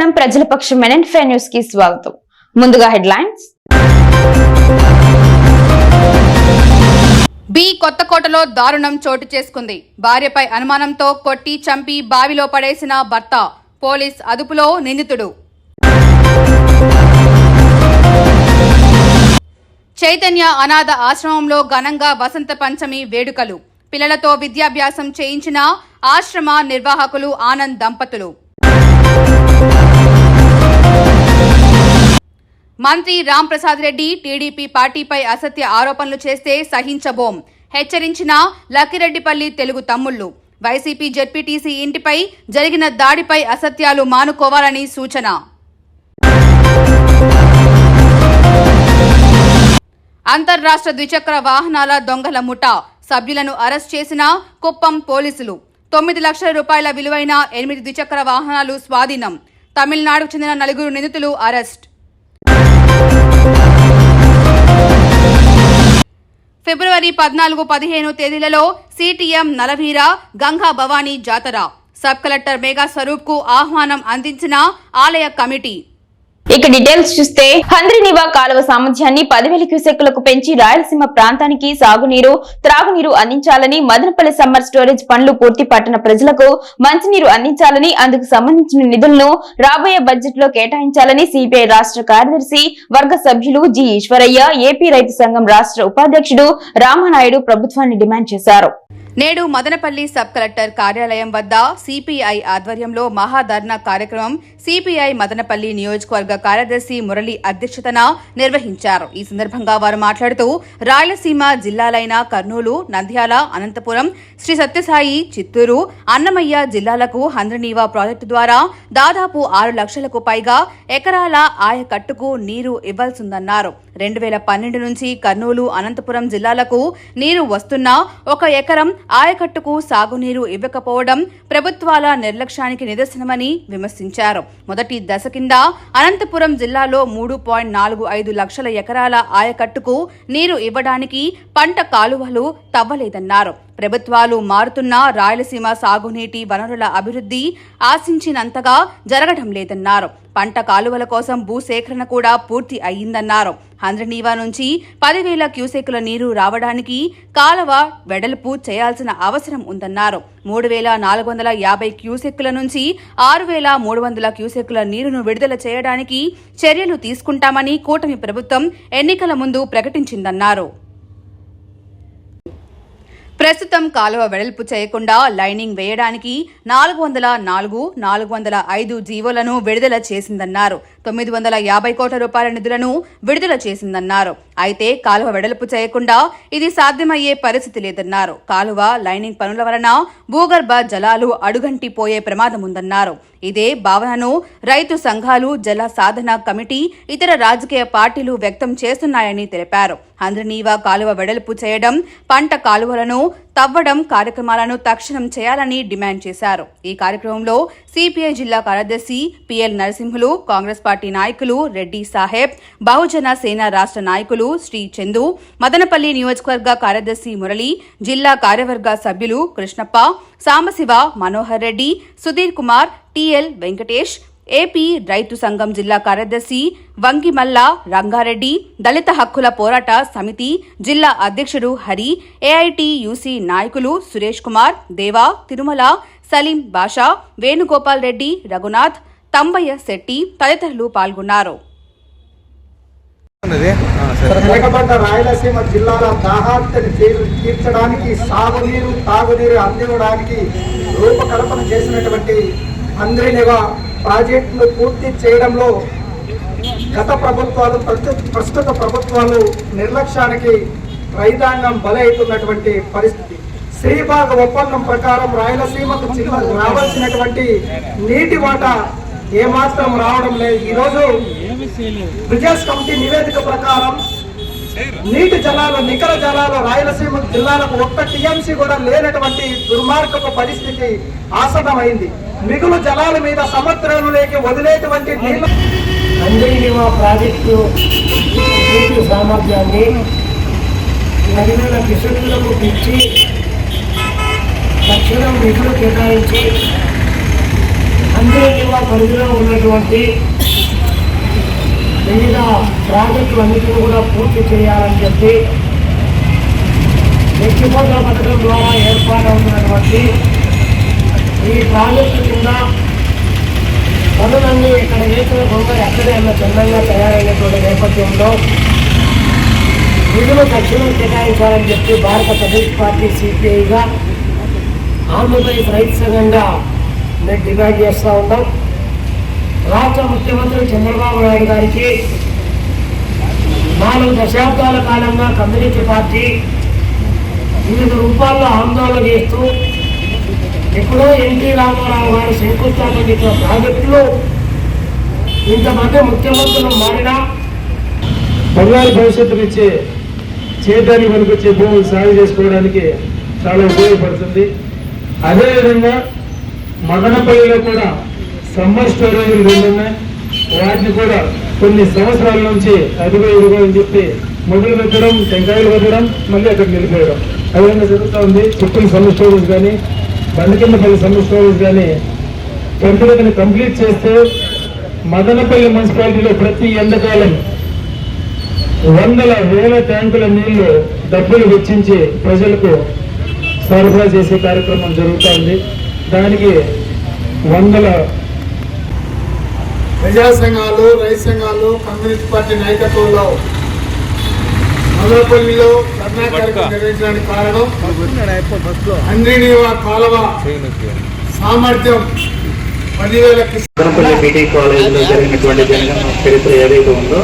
క్షణం ప్రజల పక్షం ఎన్ఎన్ఫై న్యూస్కి స్వాగతం. ముందుగా హెడ్లైన్స్. బి కొత్తకోటలో దారుణం చోటు చేసుకుంది. భార్యపై అనుమానంతో కొట్టి చంపి బావిలో పడేసిన భర్త పోలీస్ అదుపులో నిందితుడు. చైతన్య అనాథ ఆశ్రమంలో ఘనంగా వసంత పంచమి వేడుకలు. పిల్లలతో విద్యాభ్యాసం చేయించిన ఆశ్రమ నిర్వాహకులు ఆనంద్ దంపతులు. మంత్రి రామ్ ప్రసాద్ రెడ్డి టీడీపీ పార్టీపై అసత్య ఆరోపణలు చేస్తే సహించబోం. హెచ్చరించిన లక్కిరెడ్డిపల్లి తెలుగు తమ్ముళ్ళు వైసీపీ జెడ్పీటీసీ ఇంటిపై జరిగిన దాడిపై అసత్యాలు మానుకోవాలని సూచన. అంతర్రాష్ట్ర ద్విచక్ర వాహనాల దొంగల ముఠా. సభ్యులను అరెస్ట్ చేసిన కుప్పం పోలీసులు. తొమ్మిది లక్షల రూపాయల విలువైన ఎనిమిది ద్విచక్ర వాహనాలు స్వాధీనం. తమిళనాడుకు చెందిన నలుగురు నిందితులు అరెస్ట్. ఫిబ్రవరి పద్నాలుగు పదిహేను తేదీలలో సిటిఎం నలవీర గంగా భవానీ జాతర. సబ్ కలెక్టర్ మేఘా స్వరూప్కు ఆహ్వానం అందించిన ఆలయ కమిటీ. ఇక డీటెయిల్స్ చూస్తే హంద్రినివా కాలువ సామర్థ్యాన్ని పదివేల క్యూసెక్కులకు పెంచి రాయలసీమ ప్రాంతానికి సాగునీరు త్రాగునీరు అందించాలని మదనపల్లి సమ్మర్ స్టోరేజ్ పనులు పూర్తి పట్టణ ప్రజలకు మంచినీరు అందించాలని అందుకు సంబంధించిన నిధులను రాబోయే బడ్జెట్లో కేటాయించాలని సిపిఐ రాష్ట్ర కార్యదర్శి వర్గ సభ్యులు జి ఈశ్వరయ్య ఏపీ రైతు సంఘం రాష్ట్ర ఉపాధ్యక్షుడు రామనాయుడు ప్రభుత్వాన్ని డిమాండ్ చేశారు. నేడు మదనపల్లి సబ్ కలెక్టర్ కార్యాలయం వద్ద సిపిఐ ఆధ్వర్యంలో మహాధర్నా కార్యక్రమం సిపిఐ మదనపల్లి నియోజకవర్గ కార్యదర్శి మురళి అధ్యక్షతన నిర్వహించారు. ఈ సందర్భంగా వారు మాట్లాడుతూ రాయలసీమ జిల్లాలైన కర్నూలు నంద్యాల అనంతపురం శ్రీ సత్యసాయి చిత్తూరు అన్నమయ్య జిల్లాలకు హంద్రనీవా ప్రాజెక్టు ద్వారా దాదాపు ఆరు లక్షలకు పైగా ఎకరాల ఆయకట్టుకు నీరు ఇవ్వాల్సిందన్నారు. రెండు వేల పన్నెండు నుంచి కర్నూలు అనంతపురం జిల్లాలకు నీరు వస్తున్నా ఒక ఎకరం ఆయకట్టుకు సాగునీరు ఇవ్వకపోవడం ప్రభుత్వాల నిర్లక్ష్యానికి నిదర్శనమని విమర్శించారు. మొదటి దశ కింద అనంతపురం జిల్లాలో మూడు పాయింట్ నాలుగు ఐదు లక్షల ఎకరాల ఆయకట్టుకు నీరు ఇవ్వడానికి పంట కాలువలు తవ్వలేదన్నారు. ప్రభుత్వాలు మారుతున్న రాయలసీమ సాగునీటి వనరుల అభివృద్ధి ఆశించినంతగా జరగడం లేదన్నారు. పంట కాలువల కోసం భూసేకరణ కూడా పూర్తి అయ్యిందన్నారు. హంద్రనీవా నుంచి పదివేల క్యూసెక్కుల నీరు రావడానికి కాలువ వెడల్పు చేయాల్సిన అవసరం ఉందన్నారు. మూడు వేల నాలుగు వందల యాభై క్యూసెక్కుల నుంచి ఆరు వేల మూడు వందల క్యూసెక్కుల నీరును విడుదల చేయడానికి చర్యలు తీసుకుంటామని కూటమి ప్రభుత్వం ఎన్నికల ముందు ప్రకటించిందన్నారు. ప్రస్తుతం కాలువ వెడల్పు చేయకుండా లైనింగ్ వేయడానికి నాలుగు వందల నాలుగు నాలుగు వందల ఐదు జీవోలను విడుదల చేసిందన్నారు. తొమ్మిది వందల యాభై కోట్ల రూపాయల నిధులను విడుదల చేసిందన్నారు. అయితే కాలువ వెడల్పు చేయకుండా ఇది సాధ్యమయ్యే పరిస్థితి లేదన్నారు. కాలువ లైనింగ్ పనుల వలన భూగర్భ జలాలు అడుగంటిపోయే ప్రమాదం ఉందన్నారు ఇదే భావనను రైతు సంఘాలు జల సాధన కమిటీ ఇతర రాజకీయ పార్టీలు వ్యక్తం చేస్తున్నాయని తెలిపారు. హంద్రనీవా కాలువ వెడల్పు చేయడం పంట కాలువలను తవ్వడం కార్యక్రమాలను తక్షణం చేయాలని డిమాండ్ చేశారు. ఈ కార్యక్రమంలో సిపిఐ జిల్లా కార్యదర్శి పిఎల్ నరసింహులు కాంగ్రెస్ పార్టీ నాయకులు రెడ్డి సాహెబ్ బహుజన సేన రాష్ట్ర నాయకులు శ్రీ చందు మదనపల్లి నియోజకవర్గ కార్యదర్శి మురళి జిల్లా కార్యవర్గ సభ్యులు కృష్ణప్ప సాంబశివ మనోహర్ రెడ్డి సుధీర్ కుమార్ టిఎల్ వెంకటేష్ ఏపీ రైతు సంఘం జిల్లా కార్యదర్శి వంగిమల్ల రంగారెడ్డి దళిత హక్కుల పోరాట సమితి జిల్లా అధ్యక్షుడు హరి ఏఐటియుసి నాయకులు సురేష్ కుమార్ దేవా తిరుమల సలీం బాషా వేణుగోపాల్ రెడ్డి రఘునాథ్ తంబయ్య శెట్టి తదితరులు పాల్గొన్నారు. వెనుకబడ్డ రాయలసీమ జిల్లాల దాహార్తిని తీర్- తీర్చడానికి సాగునీరు తాగునీరు అందివ్వడానికి రూపకల్పన చేసినటువంటి అంద్రినివా ప్రాజెక్టును పూర్తి చేయడంలో గత ప్రభుత్వాలు ప్రస్తు- ప్రస్తుత ప్రభుత్వాలు నిర్లక్ష్యానికి రైతాంగం బలవుతున్నటువంటి పరిస్థితి. శ్రీబాగ్ ఒప్పందం ప్రకారం రాయలసీమకు చిన్న రావాల్సినటువంటి నీటి వాటా ఏమాత్రం రావడం లేదు. ఈరోజు బ్రిజేష్ కమిటీ నివేదిక ప్రకారం నీటి జలాలు నికర జలాలు రాయలసీమ జిల్లాలకు ఒక్క టీఎంసీ కూడా లేనటువంటి దుర్మార్గపు పరిస్థితి ఆసన్నమైంది. మిగులు జలాల మీద సముద్రంలోకి వదిలేటువంటి నీళ్ళు అంజనీవా ప్రాజెక్టు నీటి సామర్థ్యాన్ని పదివేల కిషన్లకు పిచ్చి తక్షణం నిధులు కేటాయించి అందరి పరిధిలో ఉన్నటువంటి వివిధ ప్రాజెక్టులన్నింటినీ కూడా పూర్తి చేయాలని చెప్పి వ్యక్తిగత పథకం ద్వారా ఏర్పాటవుతున్నటువంటి ఈ ప్రాజెక్టు కింద పనులన్నీ ఇక్కడ వేసిన బొమ్మ ఎక్కడే అన్న చిన్నంగా తయారైనటువంటి నేపథ్యంలో నిధులు తక్షణం కేటాయించాలని చెప్పి భారత కమ్యూనిస్ట్ పార్టీ సిపిఐగా ఆంధ్రప్రదేశ్ రైతు సంఘంగా మేము డిమాండ్ చేస్తూ ఉన్నాం. రాష్ట్ర ముఖ్యమంత్రి చంద్రబాబు నాయుడు గారికి నాలుగు దశాబ్దాల కాలంగా కమ్యూనిస్ట్ పార్టీ వివిధ రూపాల్లో ఆందోళన చేస్తూ ఎప్పుడో ఎన్టీ రామారావు గారు శంకుస్థాపన చేసిన ప్రాజెక్టులు ఇంతమంది ముఖ్యమంత్రులు మారినా బంగారు భవిష్యత్తునిచ్చే చేయడానికి పనికొచ్చే భూములు సాగు చేసుకోవడానికి చాలా ఉపయోగపడుతుంది. అదేవిధంగా మదనపల్లిలో కూడా సమ్మర్ స్టోరేజ్ రెండు ఉన్నాయి. వాటిని కూడా కొన్ని సంవత్సరాల నుంచి అదిగో ఇదిగో అని చెప్పి మొదలు పెట్టడం టెంకాయలు పెట్టడం మళ్ళీ అక్కడ నిలిపేయడం. అదేవిధంగా జరుగుతూ ఉంది చుట్టూ సమ్మర్ స్టోరేజ్ కానీ బండకిందపల్లి సమ్మర్ స్టోరేజ్ కానీ. కంపెనీ కంప్లీట్ చేస్తే మదనపల్లి మున్సిపాలిటీలో ప్రతి ఎండాకాలం వందల వేల ట్యాంకుల నీళ్ళు డబ్బులు వెచ్చించి ప్రజలకు సరఫరా చేసే కార్యక్రమం జరుగుతోంది దానికి వందల ప్రజా సంఘాలు రైతు సంఘాలు కమ్యూనిస్ట్ పార్టీ నాయకత్వంలో మొదలపల్లిలో ధర్నా కార్యక్రమం నిర్వహించడానికి కారణం అంద్రినీవా కాలువ సామర్థ్యం పదివేల మదనపల్లి బీటీ కాలేజీలో జరిగినటువంటి జనగణ చరిత్ర ఏదైతే ఉందో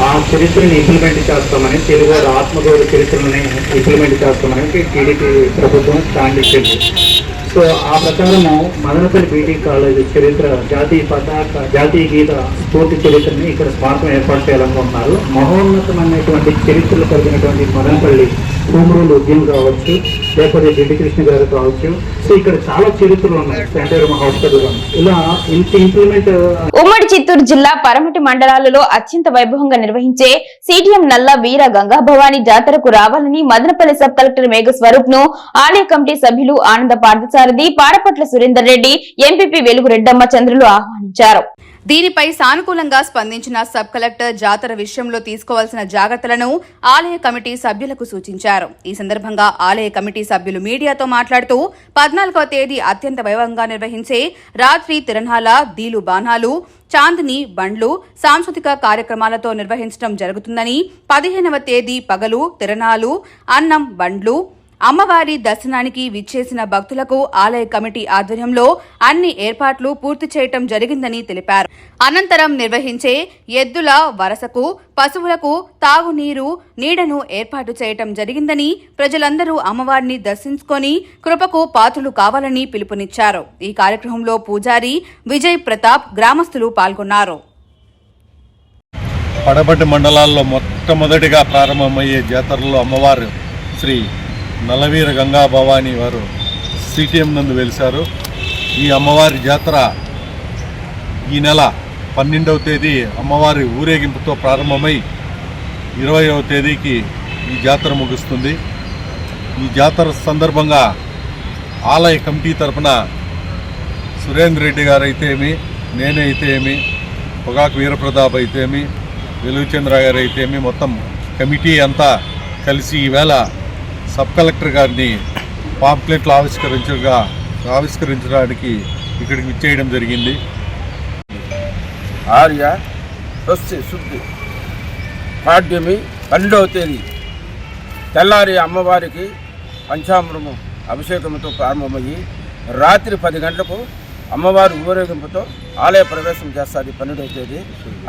ఆ చరిత్రని ఇంప్లిమెంట్ చేస్తామని తెలుగు ఆత్మగౌరవ చరిత్రని ఇంప్లిమెంట్ చేస్తామని టీడీపీ ప్రభుత్వం స్టాండ్ ఇచ్చింది. సో ఆ ప్రకారము మదనపల్లి బీటీ కాలేజీ చరిత్ర జాతీయ పతాక జాతీయ గీత స్ఫూర్తి చరిత్రని ఇక్కడ స్మారకం ఏర్పాటు చేయాలనుకుంటున్నారు. మహోన్నతమైనటువంటి చరిత్రలు కలిగినటువంటి మదనపల్లి భూములు ఉద్యమం కావచ్చు లేకపోతే జిడ్డి గారు కావచ్చు. సో ఇక్కడ చాలా చరిత్రలు ఉన్నాయి. సెంటర్ హాస్పిటల్ ఇలా ఇంత ఇంప్లిమెంట్ ఉమ్మడి చిత్తూరు జిల్లా పరమటి మండలాలలో అత్యంత వైభవంగా నిర్వహించే సిటిఎం నల్ల వీర గంగా భవాని జాతరకు రావాలని మదనపల్లి సబ్ కలెక్టర్ మేఘ స్వరూప్ను ఆలయ కమిటీ సభ్యులు ఆనంద పార్థసారథి పాడపట్ల సురేందర్ రెడ్డి ఎంపీపీ వెలుగు రెడ్డమ్మ చంద్రులు ఆహ్వానించారు. దీనిపై సానుకూలంగా స్పందించిన సబ్ కలెక్టర్ జాతర విషయంలో తీసుకోవాల్సిన జాగ్రత్తలను ఆలయ కమిటీ సభ్యులకు సూచించారు. ఈ సందర్భంగా ఆలయ కమిటీ సభ్యులు మీడియాతో మాట్లాడుతూ పద్నాలుగవ తేదీ అత్యంత వైభవంగా నిర్వహించే రాత్రి తిరణాల దీలు బాణాలు చాందిని బండ్లు సాంస్కృతిక కార్యక్రమాలతో నిర్వహించడం జరుగుతుందని పదిహేనవ తేదీ పగలు తిరణాలు అన్నం బండ్లు అమ్మవారి దర్శనానికి విచ్చేసిన భక్తులకు ఆలయ కమిటీ ఆధ్వర్యంలో అన్ని ఏర్పాట్లు పూర్తి చేయటం జరిగిందని తెలిపారు. అనంతరం నిర్వహించే ఎద్దుల వరసకు పశువులకు తాగునీరు నీడను ఏర్పాటు చేయటం జరిగిందని ప్రజలందరూ అమ్మవారిని దర్శించుకొని కృపకు పాత్రులు కావాలని పిలుపునిచ్చారు. ఈ కార్యక్రమంలో పూజారి విజయ్ ప్రతాప్ గ్రామస్తులు పాల్గొన్నారు. పడబడి మండలాల్లో మొట్టమొదటిగా ప్రారంభమయ్యే జాతరలో అమ్మవారు శ్రీ నలవీర గంగా భవాని వారు సిటిఎం నందు వెలిశారు. ఈ అమ్మవారి జాతర ఈ నెల పన్నెండవ తేదీ అమ్మవారి ఊరేగింపుతో ప్రారంభమై ఇరవయవ తేదీకి ఈ జాతర ముగుస్తుంది. ఈ జాతర సందర్భంగా ఆలయ కమిటీ తరపున సురేంద్ర రెడ్డి గారు అయితేమి ఏమి ఏమి పొగాకు వీరప్రతాప్ అయితేమి వెలుగుచంద్ర గారు అయితేమి మొత్తం కమిటీ అంతా కలిసి ఈవేళ సబ్ కలెక్టర్ గారిని పాంప్లెట్లు ఆవిష్కరించగా ఆవిష్కరించడానికి ఇక్కడికి విచ్చేయడం జరిగింది. ఆర్య స్వస్తి శుద్ధి పాడ్యమి పన్నెండవ తేదీ. తెల్లారి అమ్మవారికి పంచామృతము అభిషేకంతో ప్రారంభమయ్యి రాత్రి పది గంటలకు అమ్మవారి ఊరేగింపుతో ఆలయ ప్రవేశం చేస్తుంది పన్నెండవ తేదీ.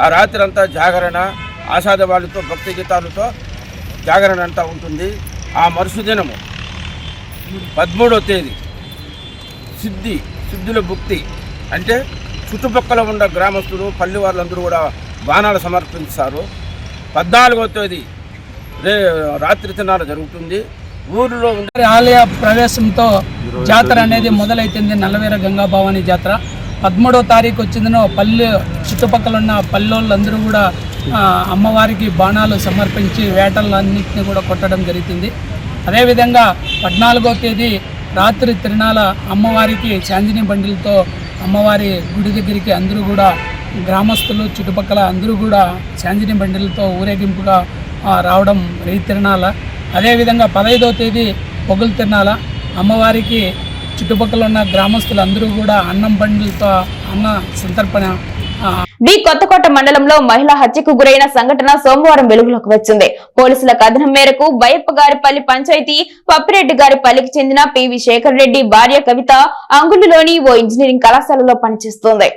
ఆ రాత్రి అంతా జాగరణ ఆషాదవాళ్ళతో భక్తి గీతాలతో జాగరణ అంతా ఉంటుంది. ఆ మరుసదినము పదమూడవ తేదీ సిద్ధి సిద్ధుల భుక్తి. అంటే చుట్టుపక్కల ఉన్న గ్రామస్తులు పల్లి వాళ్ళందరూ కూడా బాణాలు సమర్పిస్తారు పద్నాలుగో తేదీ రే రాత్రి తినాలు జరుగుతుంది. ఊరిలో ఉండే ఆలయ ప్రవేశంతో జాతర అనేది మొదలైతుంది. నల్లవీర గంగా భవాని జాతర. పదమూడవ తారీఖు వచ్చిందనో పల్లె చుట్టుపక్కల ఉన్న పల్లెళ్ళందరూ కూడా అమ్మవారికి బాణాలు సమర్పించి వేటలన్నింటినీ కూడా కొట్టడం జరుగుతుంది. అదేవిధంగా పద్నాలుగో తేదీ రాత్రి తిరునాల అమ్మవారికి చాందిని బండిలతో అమ్మవారి గుడి దగ్గరికి అందరూ కూడా గ్రామస్తులు చుట్టుపక్కల అందరూ కూడా చాందిని బండిలతో ఊరేగింపుగా రావడం రైతు తిరణాల అదేవిధంగా పదహైదవ తేదీ పొగలు తిరణాల అమ్మవారికి చుట్టుపక్కల ఉన్న గ్రామస్తులు అందరూ కూడా అన్నం బండిలతో అన్న సంతర్పణ డి కొత్తకోట మండలంలో మహిళ హత్యకు గురైన సంఘటన సోమవారం వెలుగులోకి వచ్చింది. పోలీసుల కథనం మేరకు బయప్ప గారిపల్లి పంచాయతీ పప్పిరెడ్డి గారిపల్లికి చెందిన పివి శేఖర్ రెడ్డి భార్య కవిత అంగుళులోని ఓ ఇంజనీరింగ్ కళాశాలలో పనిచేస్తోంది.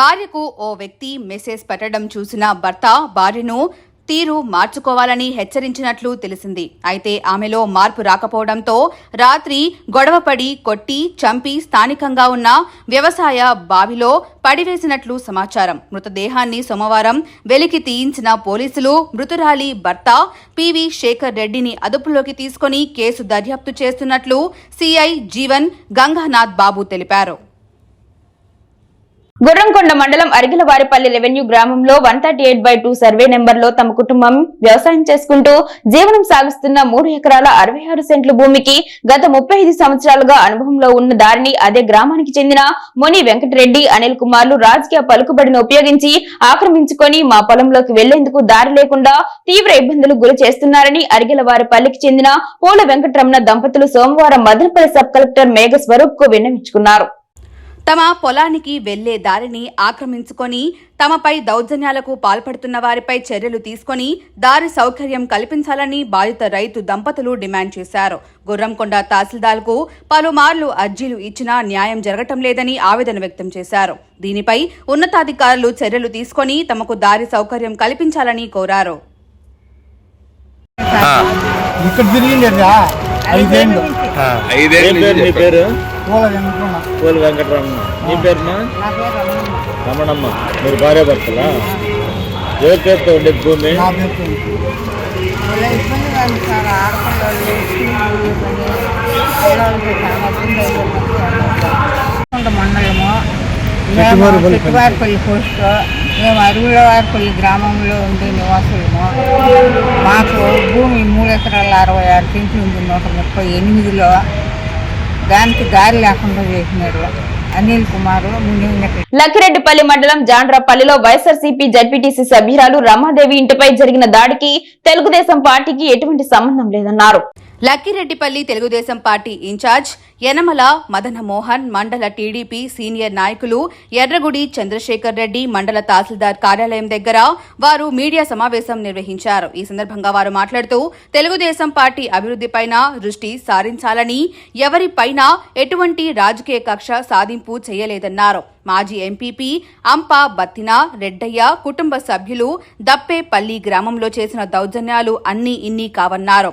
భార్యకు ఓ వ్యక్తి మెసేజ్ పెట్టడం చూసిన భర్త భార్యను తీరు మార్చుకోవాలని హెచ్చరించినట్లు తెలిసింది. అయితే ఆమెలో మార్పు రాకపోవడంతో రాత్రి గొడవపడి కొట్టి చంపి స్థానికంగా ఉన్న వ్యవసాయ బావిలో పడివేసినట్లు సమాచారం. మృతదేహాన్ని సోమవారం వెలికి తీయించిన పోలీసులు మృతురాలి భర్త పివి శేఖర్ రెడ్డిని అదుపులోకి తీసుకుని కేసు దర్యాప్తు చేస్తున్నట్లు సిఐ జీవన్ గంగానాథ్ బాబు తెలిపారు. గుర్రంకొండ మండలం అరిగిలవారిపల్లి రెవెన్యూ గ్రామంలో one thirty eight by two survey నెంబర్లో తమ కుటుంబం వ్యవసాయం చేసుకుంటూ జీవనం సాగిస్తున్న మూడు ఎకరాల అరవై ఆరు సెంట్ల భూమికి గత ముప్పై ఐదు సంవత్సరాలుగా అనుభవంలో ఉన్న దారిని అదే గ్రామానికి చెందిన ముని వెంకటరెడ్డి అనిల్ కుమార్లు రాజకీయ పలుకుబడిని ఉపయోగించి ఆక్రమించుకొని మా పొలంలోకి వెళ్ళేందుకు దారి లేకుండా తీవ్ర ఇబ్బందులు గురి చేస్తున్నారని అరిగిలవారిపల్లికి చెందిన పూల వెంకటరమణ దంపతులు సోమవారం మదనపల్లి సబ్ కలెక్టర్ మేఘ స్వరూప్కు విన్నవించుకున్నారు. తమ పొలానికి వెళ్ళే దారిని ఆక్రమించుకొని తమపై దౌర్జన్యాలకు పాల్పడుతున్న వారిపై చర్యలు తీసుకొని దారి సౌకర్యం కల్పించాలని బాధిత రైతు దంపతులు డిమాండ్ చేశారు. గుర్రంకొండ తహసీల్దార్కు పలుమార్లు అర్జీలు ఇచ్చినా న్యాయం జరగటం లేదని ఆవేదన వ్యక్తం చేశారు. దీనిపై ఉన్నతాధికారులు చర్యలు తీసుకొని తమకు దారి సౌకర్యం కల్పించాలని కోరారు. ఇక్కడ తిరిగిందా ఐదేళ్ళు. మీ పేరు? పూల వెంకటరమణ. పూల వెంకటరమణ. మీ పేరునా? రమణమ్మ. మీరు భార్య భర్తలా? ఎవరి పేరుతో ఉండేది భూమి? నా మండలము. మేము చెట్టువారిపల్లి పోస్ట్ మేము అరుగులవారిపల్లి గ్రామంలో ఉండే నివాసులము. మాకు భూమి మూడు ఎకరాల అరవై ఆరు సెంట్లు ఉంది నూట ముప్పై ఎనిమిదిలో. దానికి దారి లేకుండా చేసినారు అనిల్ కుమారు లక్కిరెడ్డిపల్లి మండలం జాండ్రపల్లిలో వైఎస్ఆర్సీపీ జడ్పీటీసీ సభ్యురాలు రమాదేవి ఇంటిపై జరిగిన దాడికి తెలుగుదేశం పార్టీకి ఎటువంటి సంబంధం లేదన్నారు. లక్కిరెడ్డిపల్లి తెలుగుదేశం పార్టీ ఇన్ఛార్జ్ యనమల మదన మోహన్ మండల టీడీపీ సీనియర్ నాయకులు ఎర్రగుడి చంద్రశేఖర్ రెడ్డి మండల తహసీల్దార్ కార్యాలయం దగ్గర వారు మీడియా సమావేశం నిర్వహించారు. ఈ సందర్భంగా వారు మాట్లాడుతూ తెలుగుదేశం పార్టీ అభివృద్ధిపైన దృష్టి సారించాలని ఎవరిపైన ఎటువంటి రాజకీయ కక్ష సాధింపు చేయలేదన్నారు. మాజీ ఎంపీపీ అంప బత్తిన రెడ్డయ్య కుటుంబ సభ్యులు దప్పేపల్లి గ్రామంలో చేసిన దౌర్జన్యాలు అన్నీ ఇన్ని కావన్నారు.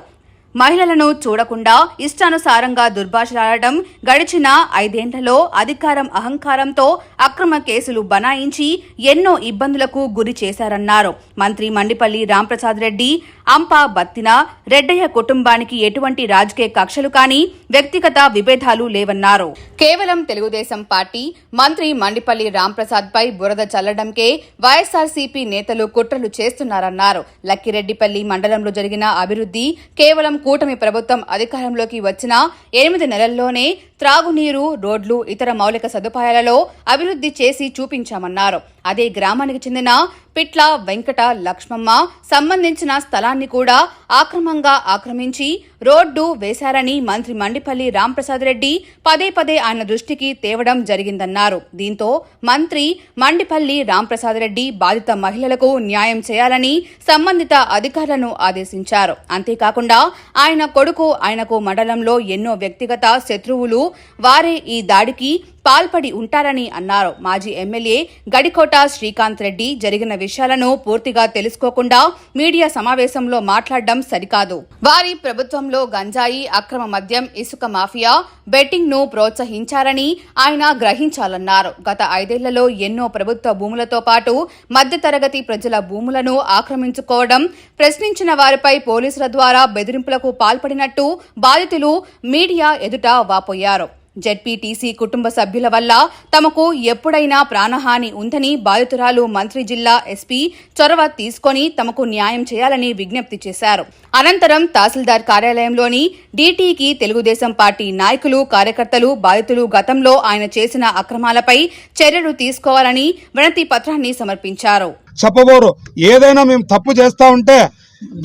మహిళలను చూడకుండా ఇష్టానుసారంగా దుర్భాషలాడటం గడిచిన ఐదేండ్లలో అధికారం అహంకారంతో అక్రమ కేసులు బనాయించి ఎన్నో ఇబ్బందులకు గురి చేశారన్నారు. మంత్రి మండిపల్లి రాంప్రసాద్ రెడ్డి అంప బత్తిన రెడ్డయ్య కుటుంబానికి ఎటువంటి రాజకీయ కక్షలు కానీ వ్యక్తిగత విభేదాలు లేవన్నారు. కేవలం తెలుగుదేశం పార్టీ మంత్రి మండిపల్లి రాంప్రసాద్ పై బురద చల్లడంకే వైఎస్ఆర్సీపీ నేతలు కుట్రలు చేస్తున్నారన్నారు. లక్కిరెడ్డిపల్లి మండలంలో జరిగిన అభివృద్ధి కేవలం కూటమి ప్రభుత్వం అధికారంలోకి వచ్చిన ఎనిమిది నెలల్లోనే త్రాగునీరు రోడ్లు ఇతర మౌలిక సదుపాయాలలో అభివృద్ధి చేసి చూపించామన్నారు. అదే గ్రామానికి చెందిన పిట్ల వెంకట లక్ష్మమ్మ సంబంధించిన స్థలాన్ని కూడా ఆక్రమంగా ఆక్రమించి రోడ్డు వేశారని మంత్రి మండిపల్లి రాంప్రసాద్ రెడ్డి పదే పదే ఆయన దృష్టికి తేవడం జరిగిందన్నారు. దీంతో మంత్రి మండిపల్లి రాంప్రసాద్ రెడ్డి బాధిత మహిళలకు న్యాయం చేయాలని సంబంధిత అధికారులను ఆదేశించారు. అంతేకాకుండా ఆయన కొడుకు ఆయనకు మండలంలో ఎన్నో వ్యక్తిగత శత్రువులు వారే ఈ దాడికి పాల్పడి ఉంటారని అన్నారు. మాజీ ఎమ్మెల్యే గడికోట శ్రీకాంత్ రెడ్డి జరిగిన విషయాలను పూర్తిగా తెలుసుకోకుండా మీడియా సమావేశంలో మాట్లాడడం సరికాదు. వారి ప్రభుత్వంలో గంజాయి అక్రమ మద్యం ఇసుక మాఫియా బెట్టింగ్ను ప్రోత్సహించారని ఆయన గ్రహించాలన్నారు. గత ఐదేళ్ళలో ఎన్నో ప్రభుత్వ భూములతో పాటు మధ్యతరగతి ప్రజల భూములను ఆక్రమించుకోవడం ప్రశ్నించిన వారిపై పోలీసుల ద్వారా బెదిరింపులకు పాల్పడినట్టు బాధితులు మీడియా ఎదుట వాపోయారు. జెడ్పీటీసీ కుటుంబ సభ్యుల వల్ల తమకు ఎప్పుడైనా ప్రాణహాని ఉందని బాధితురాలు మంత్రి జిల్లా ఎస్పీ చొరవ తీసుకొని తమకు న్యాయం చేయాలని విజ్ఞప్తి చేశారు. అనంతరం తహసీల్దార్ కార్యాలయంలోని డీటీకి తెలుగుదేశం పార్టీ నాయకులు కార్యకర్తలు బాధితులు గతంలో ఆయన చేసిన అక్రమాలపై చర్యలు తీసుకోవాలని వినతి పత్రాన్ని సమర్పించారు. చెప్పబోరు. ఏదైనా మేము తప్పు చేస్తా ఉంటే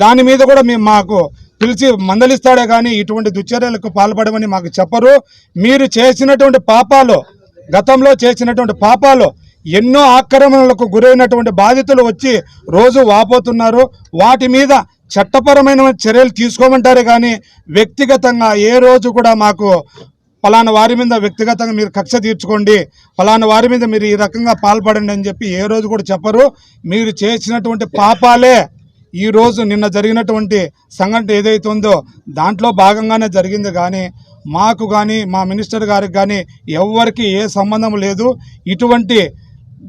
దాని మీద కూడా మేము మాకు పిలిచి మందలిస్తాడే కానీ ఇటువంటి దుశ్చర్యలకు పాల్పడమని మాకు చెప్పరు. మీరు చేసినటువంటి పాపాలు గతంలో చేసినటువంటి పాపాలు ఎన్నో ఆక్రమణలకు గురైనటువంటి బాధితులు వచ్చి రోజు వాపోతున్నారు. వాటి మీద చట్టపరమైన చర్యలు తీసుకోమంటారే కానీ వ్యక్తిగతంగా ఏ రోజు కూడా మాకు ఫలానా వారి మీద వ్యక్తిగతంగా మీరు కక్ష తీర్చుకోండి. ఫలానా వారి మీద మీరు ఈ రకంగా పాల్పడండి అని చెప్పి ఏ రోజు కూడా చెప్పరు. మీరు చేసినటువంటి పాపాలే ఈరోజు నిన్న జరిగినటువంటి సంఘటన ఏదైతే ఉందో దాంట్లో భాగంగానే జరిగింది. కానీ మాకు కానీ మా మినిస్టర్ గారికి కానీ ఎవరికి ఏ సంబంధం లేదు. ఇటువంటి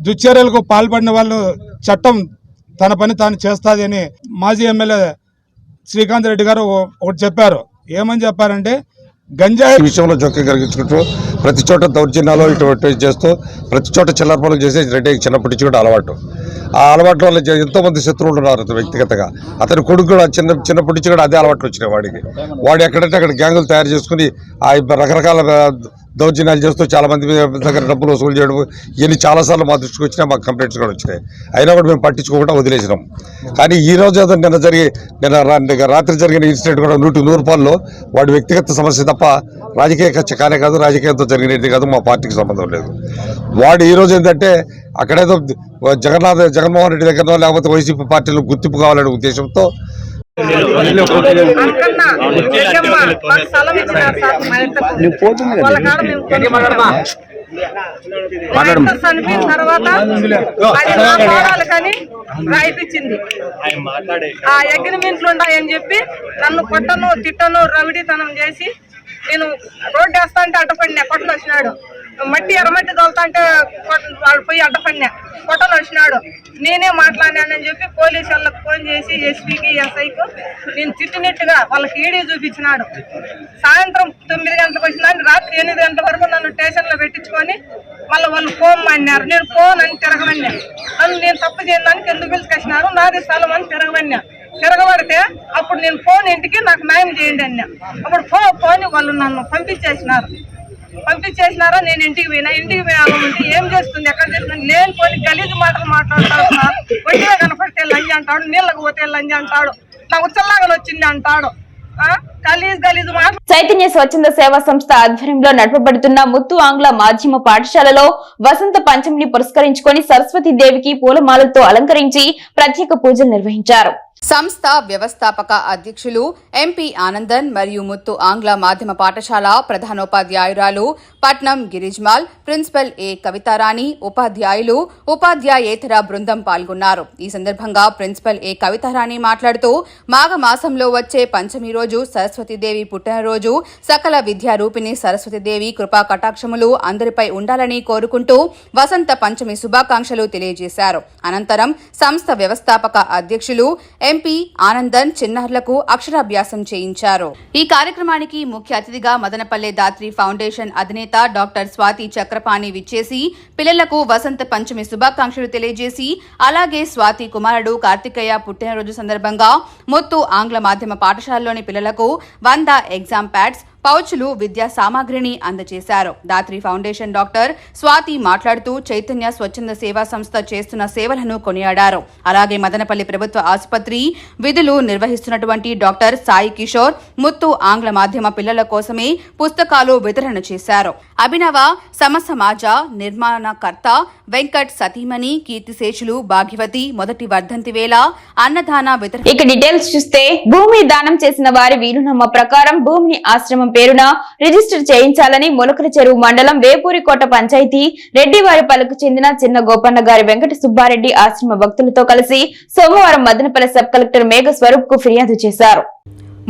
దుశ్చర్యలకు పాల్పడిన వాళ్ళు చట్టం తన పని తాను చేస్తుంది అని మాజీ ఎమ్మెల్యే శ్రీకాంత్ రెడ్డి గారు ఒకటి చెప్పారు. ఏమని చెప్పారంటే గంజాయి విషయంలో జోక్యం కలిగించుకుంటూ ప్రతి చోట దౌర్జన్యాలు ఇటువంటి చేస్తూ ప్రతి చోట చిల్లర పనులు చేసే రెడ్డి చిన్నప్పటి నుంచి కూడా అలవాటు. ఆ అలవాటు వల్ల ఎంతోమంది శత్రువులు ఉన్నారు అతను వ్యక్తిగతంగా. అతని కొడుకు కూడా చిన్న చిన్నప్పటి నుంచి కూడా అదే అలవాట్లు వచ్చినాయి వాడికి. వాడు ఎక్కడంటే అక్కడ గ్యాంగులు తయారు చేసుకుని ఆ రకరకాల దౌర్జన్యాలు చేస్తూ చాలామంది దగ్గర డబ్బులు వసూలు చేయడం ఇవన్నీ చాలాసార్లు మా దృష్టికి వచ్చినాయి మాకు కంప్లైంట్స్ కూడా వచ్చినాయి. అయినా కూడా మేము పట్టించుకోకుండా వదిలేసినాం. కానీ ఈ రోజు ఏదో నిన్న జరిగి నిన్న రాత్రి జరిగిన ఇన్సిడెంట్ కూడా నూటి నూరు రూపాయల్లో వాడి వ్యక్తిగత సమస్య తప్ప రాజకీయ కక్ష కానే కాదు రాజకీయంతో జరిగినది కాదు మా పార్టీకి సంబంధం లేదు. వాడు ఈరోజు ఏంటంటే అక్కడేదో జగన్నాథ్ జగన్మోహన్ రెడ్డి దగ్గర లేకపోతే వైసీపీ పార్టీలో గుర్తింపు కావాలనే ఉద్దేశంతో చనిపోయిన తర్వాత కానీ రాయిపించింది ఆ అగ్రిమెంట్లు ఉన్నాయని చెప్పి నన్ను కొట్టను తిట్టను రవిడితనం చేసి నేను రోడ్డు వేస్తా అంటే అడ్డపడినా కొట్టలు వచ్చినాడు మట్టి ఎర్రమట్టి తోలుతా కొట్ట- వాడు పోయి అడ్డపడినా కొట్టలు వచ్చినాడు. నేనే మాట్లాడినానని చెప్పి పోలీసు వాళ్ళకి ఫోన్ చేసి ఎస్పీకి ఎస్ఐకు నేను తిట్టినట్టుగా వాళ్ళకి ఈడీ చూపించినాడు. సాయంత్రం తొమ్మిది గంటలకు వచ్చినాను రాత్రి ఎనిమిది గంటల వరకు నన్ను స్టేషన్లో పెట్టించుకొని మళ్ళీ వాళ్ళు ఫోన్ అన్నారు నేను ఫోన్ అని తిరగమన్నా అని నేను తప్పు చేయడానికి ఎందుకు పిలుచుకొచ్చినారు నాది స్థలం అని తిరగమన్నా తిరగబడితే అప్పుడు నేను ఫోన్ ఇంటికి నాకు న్యాయం చేయండి అన్నా. అప్పుడు ఫోన్ ఫోన్ వాళ్ళు నన్ను పంపించేసినారు. పంపించేసినారా నేను ఇంటికి పోయినా ఇంటికి పోయాలంటే ఏం చేస్తుంది ఎక్కడ చేస్తుంది? నేను పోయి గలీజు మాటలు మాట్లాడతాడు సార్ ఒంటిగా కనపడితే లంజి అంటాడు నీళ్ళకు పోతే లంజి అంటాడు నా ఉచ్చల్లాగా వచ్చింది అంటాడు. గలీజ్ చైతన్య స్వచ్ఛంద సేవా సంస్థ ఆధ్వర్యంలో నడపబడుతున్న ముత్తు ఆంగ్ల మాధ్యమ పాఠశాలలో వసంత పంచమిని పురస్కరించుకొని సరస్వతి దేవికి పూలమాలతో అలంకరించి ప్రత్యేక పూజలు నిర్వహించారు. సంస్థ వ్యవస్థాపక అధ్యక్షులు ఎంపీ ఆనందన్ మరియు ముత్తు ఆంగ్ల మాధ్యమ పాఠశాల ప్రధానోపాధ్యాయురాలు పట్నం గిరిజ్మాల్ ప్రిన్సిపల్ ఏ కవితారాణి ఉపాధ్యాయులు ఉపాధ్యాయేతర బృందం పాల్గొన్నారు. ఈ సందర్భంగా ప్రిన్సిపల్ ఏ కవితారాణి మాట్లాడుతూ మాఘమాసంలో వచ్చే పంచమి రోజు సరస్వతీదేవి పుట్టినరోజు సకల విద్యారూపిణి సరస్వతీదేవి కృపా కటాక్షములు అందరిపై ఉండాలని కోరుకుంటూ వసంత పంచమి శుభాకాంక్షలు తెలియజేశారు. అనంతరం సంస్థ వ్యవస్థాపక అధ్యక్షులు ఎంపీ ఆనందన్ చిన్నారులకు అక్షరాభ్యాసం చేయించారు. ఈ కార్యక్రమానికి ముఖ్య అతిథిగా మదనపల్లె దాత్రి ఫౌండేషన్ అధినేత డాక్టర్ స్వాతి చక్రపాణి విచ్చేసి పిల్లలకు వసంత పంచమి శుభాకాంక్షలు తెలియజేసి అలాగే స్వాతి కుమారుడు కార్తికేయ పుట్టినరోజు సందర్భంగా మొత్తు ఆంగ్ల మాధ్యమ పాఠశాలలోని పిల్లలకు వంద ఎగ్జామ్ ప్యాడ్స్ పౌచులు విద్యా సామాగ్రిని అందజేశారు. దాత్రి ఫౌండేషన్ డాక్టర్ స్వాతి మాట్లాడుతూ చైతన్య స్వచ్ఛంద సేవా సంస్థ చేస్తున్న సేవలను కొనియాడారు. అలాగే మదనపల్లి ప్రభుత్వ ఆసుపత్రి విధులు నిర్వహిస్తున్నటువంటి డాక్టర్ సాయి కిషోర్ ముత్తు ఆంగ్ల మాధ్యమ పిల్లల కోసమే పుస్తకాలు వితరణ చేశారు. అభినవ సమసమాజ నిర్మాణకర్త వెంకట్ సతీమణి కీర్తిశేషులు భాగ్యవతి మొదటి వర్ధంతి వేళ అన్నదాన వితరణ ఇక డీటెయిల్స్ చూస్తే భూమి దానం చేసిన వారి వీలునామా ప్రకారం భూమిని ఆశ్రమం పేరున రిజిస్టర్ చేయించాలని మొలకల చెరువు మండలం వేపూరికోట పంచాయతీ రెడ్డివారిపల్లికు చెందిన చిన్న గోపన్న గారి వెంకట సుబ్బారెడ్డి ఆశ్రమ భక్తులతో కలిసి సోమవారం మదనపల్లి సబ్ కలెక్టర్ మేఘ స్వరూప్కు ఫిర్యాదు చేశారు.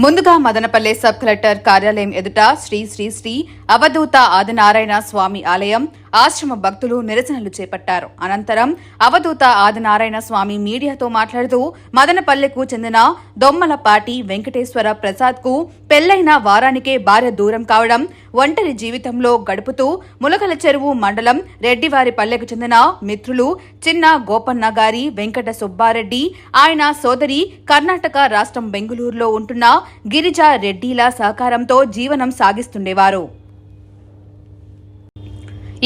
ముందుగా మదనపల్లె సబ్ కలెక్టర్ కార్యాలయం ఎదుట శ్రీ శ్రీ శ్రీ అవధూత ఆదినారాయణ స్వామి ఆలయం ఆశ్రమ భక్తులు నిరసనలు చేపట్టారు. అనంతరం అవధూత ఆదినారాయణ స్వామి మీడియాతో మాట్లాడుతూ మదనపల్లెకు చెందిన దొమ్మలపాటి వెంకటేశ్వర ప్రసాద్కు పెళ్ళైన వారానికే భార్య దూరం కావడం ఒంటరి జీవితంలో గడుపుతూ ములకల చెరువు మండలం రెడ్డివారి పల్లెకు చెందిన మిత్రులు చిన్న గోపన్న గారి వెంకట సుబ్బారెడ్డి ఆయన సోదరి కర్ణాటక రాష్ట్రం బెంగుళూరులో ఉంటున్న గిరిజా రెడ్డిల సహకారంతో జీవనం సాగిస్తుండేవారు.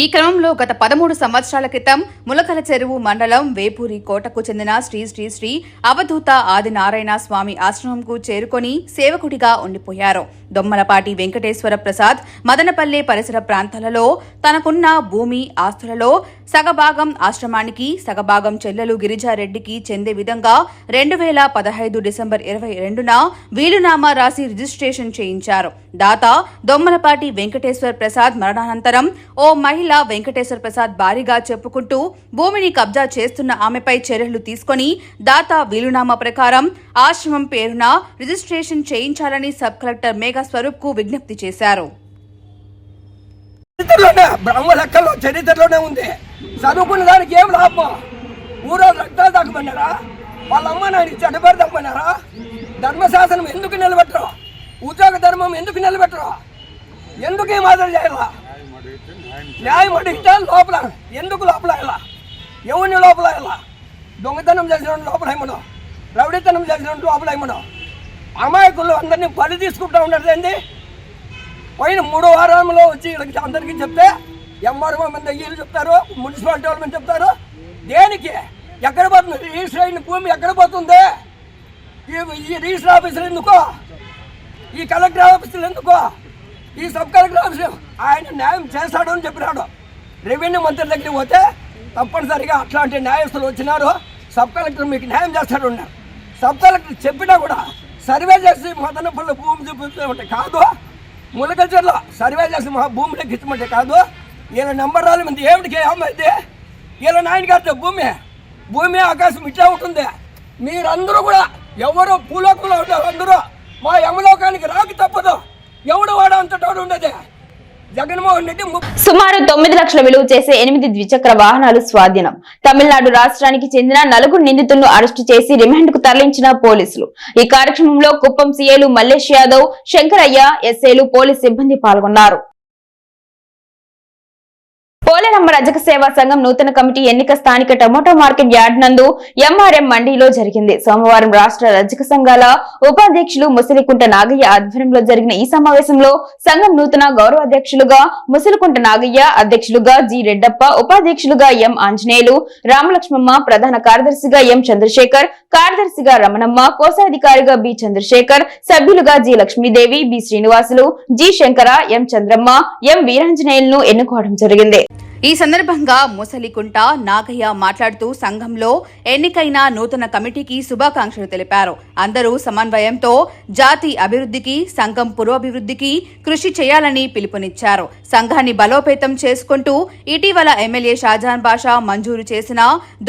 ఈ క్రమంలో గత పదమూడు సంవత్సరాల క్రితం ములకల చెరువు మండలం వేపూరి కోటకు చెందిన శ్రీ శ్రీ శ్రీ అవధూత ఆదినారాయణ స్వామి ఆశ్రమంకు చేరుకొని సేవకుడిగా ఉండిపోయారు. దొమ్మలపాటి వెంకటేశ్వర ప్రసాద్ మదనపల్లె పరిసర ప్రాంతాలలో తనకున్న భూమి ఆస్తులలో సగభాగం ఆశ్రమానికి సగభాగం చెల్లెలు గిరిజారెడ్డికి చెందే విధంగా రెండు వేల పదహైదు డిసెంబర్ ఇరవై రెండున వీలునామా రాసి రిజిస్ట్రేషన్ చేయించారు. దాత దొమ్మలపాటి వెంకటేశ్వర ప్రసాద్ మరణానంతరం ఓ మహిళ వెంకటేశ్వర ప్రసాద్ భారీగా చెప్పుకుంటూ భూమిని కబ్జా చేస్తున్న ఆమెపై చర్యలు తీసుకుని దాత వీలునామా ప్రకారం ఆశ్రమం పేరున రిజిస్ట్రేషన్ చేయించాలని సబ్ కలెక్టర్ మేఘా స్వరూప్కు విజ్ఞప్తి చేశారు. చరిత్రలోనే చరిత్రలోనే ఉంది. చదువుకున్న దానికి ఏం లాభం? ఊరో రక్తాలు తగ్గమన్నారా వాళ్ళ అమ్మ నాయనకి చెడ్డబడి ధర్మశాసనం ఎందుకు నిలబెట్టరు? ఉద్యోగ ధర్మం ఎందుకు నిలబెట్టరు? ఎందుకు ఈ మాదిరి చేయాలా న్యాయం అడిగితే లోపల ఎందుకు లోపల వెళ్ళా ఎవరిని లోపల ఎలా దొంగతనం చేసిన లోపల ఏమను రౌడీతనం చేసిన లోపల ఏమను అమాయకులు అందరినీ బలి తీసుకుంటా ఉండదు ఏంది? పోయిన మూడో వారంలో వచ్చి వీళ్ళకి అందరికీ చెప్తే ఎంఆర్ఓ మంది వీళ్ళు చెప్తారు మున్సిపాలిటీ వాళ్ళు మంది చెప్తారు. దేనికి? ఎక్కడ పోతుంది? రిజిస్టర్ అయిన భూమి ఎక్కడ పోతుంది? ఈ- ఈ రిజిస్టర్ ఆఫీసులు ఎందుకో? ఈ కలెక్టర్ ఆఫీసులు ఎందుకో? ఈ సబ్ కలెక్టర్ ఆఫీసు ఆయన న్యాయం చేస్తాడు అని చెప్పినాడు. రెవెన్యూ మంత్రి దగ్గరికి పోతే తప్పనిసరిగా అట్లాంటి న్యాయస్థులు వచ్చినారు. సబ్ కలెక్టర్ మీకు న్యాయం చేస్తాడు ఉన్నారు సబ్ కలెక్టర్ చెప్పినా కూడా సర్వే చేసి మదనపల్లి భూమి చూపించమంటే కాదు. ములకల్చర్లో సర్వే చేసి మా భూమి లెక్కించమంటే కాదు. ఈయన నెంబర్ రాలి మంది. ఏమిటికి ఏమైతే ఈయన నాయన గారితో భూమి. భూమి ఆకాశం ఇట్లా ఉంటుంది. మీరందరూ కూడా ఎవరు పూలోకంలో ఉంటారు అందరూ. మా యమలోకానికి రాకి తప్పదు. ఎవడు వాడు అంతటోడు ఉండదే? జగన్మోహన్ రెడ్డి సుమారు తొమ్మిది లక్షల విలువ చేసే ఎనిమిది ద్విచక్ర వాహనాలు స్వాధీనం. తమిళనాడు రాష్ట్రానికి చెందిన నలుగురు నిందితులను అరెస్టు చేసి రిమాండ్కు తరలించిన పోలీసులు. ఈ కార్యక్రమంలో కుప్పం సీఏలు మల్లేష్ యాదవ్ శంకరయ్య ఎస్ఏలు పోలీస్ సిబ్బంది పాల్గొన్నారు. పోలేరమ్మ రజక సేవా సంఘం నూతన కమిటీ ఎన్నిక స్థానిక టమోటా మార్కెట్ యార్డ్ నందు ఎంఆర్ఎం మండీలో జరిగింది. సోమవారం రాష్ట్ర రజక సంఘాల ఉపాధ్యక్షులు ముసలికుంట నాగయ్య ఆధ్వర్యంలో జరిగిన ఈ సమావేశంలో సంఘం నూతన గౌరవ అధ్యక్షులుగా ముసలికుంట నాగయ్య అధ్యక్షులుగా జి రెడ్డప్ప ఉపాధ్యక్షులుగా ఎం ఆంజనేయులు రామలక్ష్మమ్మ ప్రధాన కార్యదర్శిగా ఎం చంద్రశేఖర్ కార్యదర్శిగా రమణమ్మ కోశాధికారిగా బి చంద్రశేఖర్ సభ్యులుగా G Lakshmidevi B Srinivasulu G Shankara M Chandramma M వీరాంజనేయులను ఎన్నుకోవడం జరిగింది. ఈ సందర్భంగా ముసలికుంట నాగయ్య మాట్లాడుతూ సంఘంలో ఎన్నికైన నూతన కమిటీకి శుభాకాంక్షలు తెలిపారు. అందరూ సమన్వయంతో జాతి అభివృద్ధికి సంఘం పురోభివృద్ధికి కృషి చేయాలని పిలుపునిచ్చారు. సంఘాన్ని బలోపేతం చేసుకుంటూ ఇటీవల ఎమ్మెల్యే షాజాన్ బాషా మంజూరు చేసిన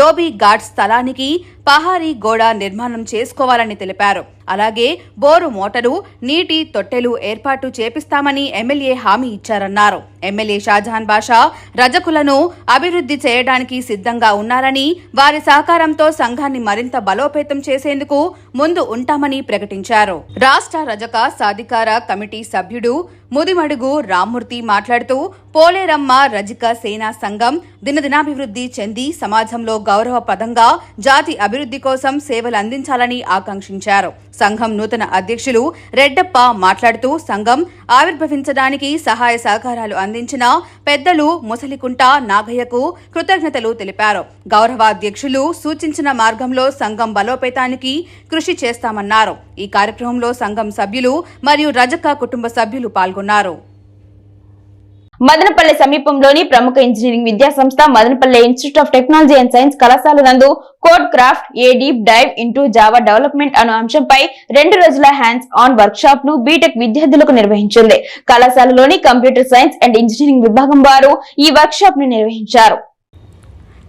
దోబీ ఘాట్ స్థలానికి పహారీ గోడ నిర్మాణం చేసుకోవాలని తెలిపారు. అలాగే బోరు మోటారు నీటి తొట్టెలు ఏర్పాటు చేపిస్తామని ఎమ్మెల్యే హామీ ఇచ్చారన్నారు. ఎమ్మెల్యే షాజహాన్ బాషా రజకులను అభివృద్ధి చేయడానికి సిద్ధంగా ఉన్నారని వారి సహకారంతో సంఘాన్ని మరింత బలోపేతం చేసేందుకు ముందు ఉంటామని ప్రకటించారు. రాష్ట్ర రజక సాధికార కమిటీ సభ్యుడు ముదిమడుగు రామ్మూర్తి మాట్లాడుతూ పోలేరమ్మ రజిక సేనా సంఘం దినదినాభివృద్ధి చెంది సమాజంలో గౌరవప్రదంగా జాతి అభివృద్ధి కోసం సేవలు అందించాలని ఆకాంక్షించారు. సంఘం నూతన అధ్యక్షులు రెడ్డప్ప మాట్లాడుతూ సంఘం ఆవిర్భవించడానికి సహాయ సహకారాలు అందించిన పెద్దలు ముసలికుంట నాగయ్యకు కృతజ్ఞతలు తెలిపారు. గౌరవాధ్యక్షులు సూచించిన మార్గంలో సంఘం బలోపేతానికి కృషి చేస్తామన్నారు. ఈ కార్యక్రమంలో సంఘం సభ్యులు మరియు రజక కుటుంబ సభ్యులు పాల్గొన్నారు. మదనపల్లె సమీపంలోని ప్రముఖ ఇంజనీరింగ్ విద్యా సంస్థ Madanapalle institute of technology and science కళాశాల నందు code craft a deep dive into Java development అను అంశంపై రెండు రోజుల హ్యాండ్స్ ఆన్ వర్క్ షాప్ను బీటెక్ విద్యార్థులకు నిర్వహించింది. కళాశాలలోని కంప్యూటర్ సైన్స్ అండ్ ఇంజనీరింగ్ విభాగం వారు ఈ వర్క్ షాప్ను నిర్వహించారు.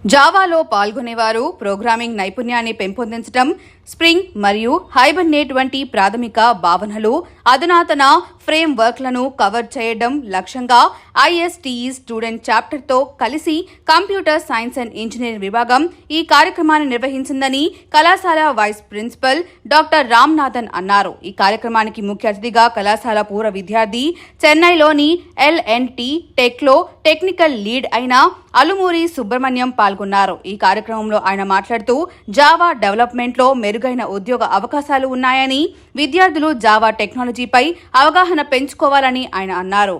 జావాలో పాల్గొనేవారు ప్రోగ్రామింగ్ నైపుణ్యాన్ని పెంపొందించడం స్ప్రింగ్ మరియు హైబర్నేట్ వంటి ప్రాథమిక భావనలు అధునాతన ఫ్రేమ్ వర్క్లను కవర్ చేయడం లక్ష్యంగా ఐఎస్టీఈ స్టూడెంట్ చాప్టర్తో కలిసి కంప్యూటర్ సైన్స్ అండ్ ఇంజనీరింగ్ విభాగం ఈ కార్యక్రమాన్ని నిర్వహించిందని కళాశాల వైస్ ప్రిన్సిపల్ డాక్టర్ రామ్నాథన్ అన్నారు. ఈ కార్యక్రమానికి ముఖ్య అతిథిగా కళాశాల పూర్వ విద్యార్థి చెన్నైలోని ఎల్ఎన్టీ టెక్లో టెక్నికల్ లీడ్ అయిన అలుమూరి సుబ్రహ్మణ్యం పాల్గొన్నారు. ఈ కార్యక్రమంలో ఆయన మాట్లాడుతూ జావా డెవలప్మెంట్లో మెరుగైన ఉద్యోగ అవకాశాలు ఉన్నాయని విద్యార్థులు జావా టెక్నాలజీపై అవగాహన పెంచుకోవాలని ఆయన అన్నారు.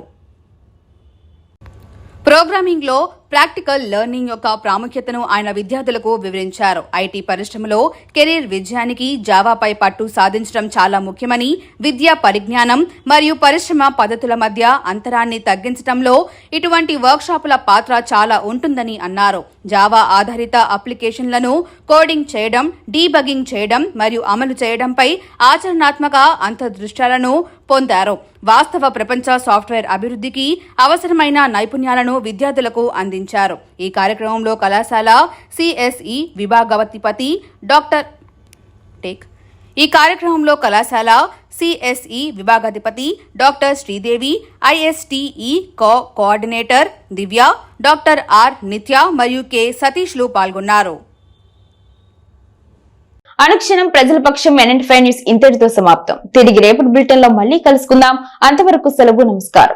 ప్రోగ్రామింగ్లో ప్రాక్టికల్ లెర్నింగ్ యొక్క ప్రాముఖ్యతను ఆయన విద్యార్థులకు వివరించారు. ఐటీ పరిశ్రమలో కెరీర్ విజయానికి జావాపై పట్టు సాధించడం చాలా ముఖ్యమని విద్యా పరిజ్ఞానం మరియు పరిశ్రమ పద్ధతుల మధ్య అంతరాన్ని తగ్గించడంలో ఇటువంటి వర్క్షాపుల పాత్ర చాలా ఉంటుందని అన్నారు. జావా ఆధారిత అప్లికేషన్లను కోడింగ్ చేయడం డీబగింగ్ చేయడం మరియు అమలు చేయడంపై ఆచరణాత్మక అంతర్దృష్టాలను పొందారు. వాస్తవ ప్రపంచ సాఫ్ట్వేర్ అభివృద్ధికి అవసరమైన నైపుణ్యాలను విద్యార్థులకు అందించారు. ఈ కార్యక్రమంలో కళాశాల సిఎస్ఈ విభాగవతిపతి డాక్టర్ టేక్ ఈ కార్యక్రమంలో కళాశాల CSE విభాగాధిపతి doctor Sridevi ISTE co coordinator Divya doctor R Nitya మరియు కె సతీష్లు పాల్గొన్నారు. అనుక్షణం ప్రజల పక్షం ఎన్ఎన్ ఫైవ్ న్యూస్ ఇంతటితో సమాప్తం. తిరిగి రేపటి బ్రిటన్లో మళ్ళీ కలుసుకుందాం. అంతవరకు సెలవు నమస్కారం.